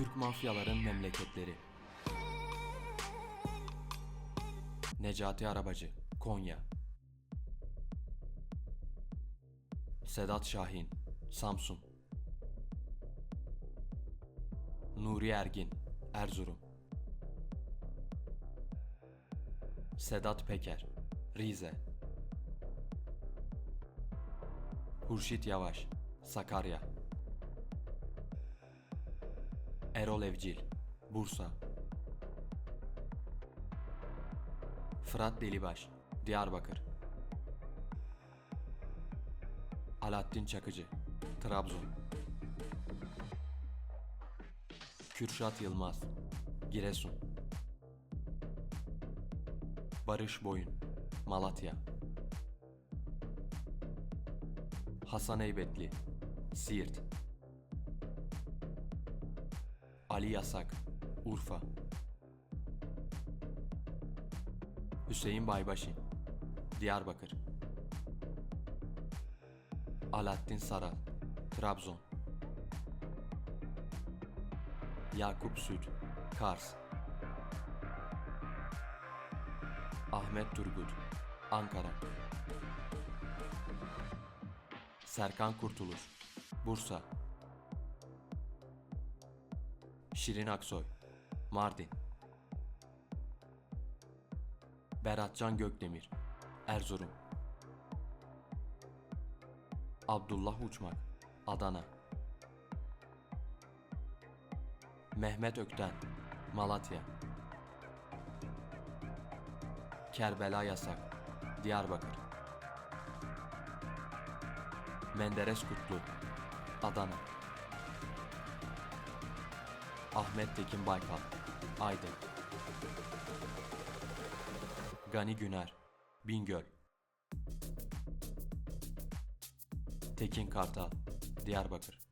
Türk mafyaların memleketleri. Necati Arabacı, Konya. Sedat Şahin, Samsun. Nuri Ergin, Erzurum. Sedat Peker, Rize. Hurşit Yavaş, Sakarya. Erol Evcil, Bursa. Fırat Delibaş, Diyarbakır. Alaaddin Çakıcı, Trabzon. Kürşat Yılmaz, Giresun. Barış Boyun, Malatya. Hasan Eybetli, Siirt. Ali Yasak, Urfa. Hüseyin Baybaşi, Diyarbakır. Alaaddin Saral, Trabzon. Yakup Süt, Kars. Ahmet Turgut, Ankara. Serkan Kurtuluş, Bursa. Şirin Aksoy, Mardin. Beratcan Gökdemir, Erzurum. Abdullah Uçmak, Adana. Mehmet Ökten, Malatya. Kerbela Yasak, Diyarbakır. Menderes Kutlu, Adana. Ahmet Tekin Baykal, Aydın. Gani Güner, Bingöl. Tekin Kartal, Diyarbakır.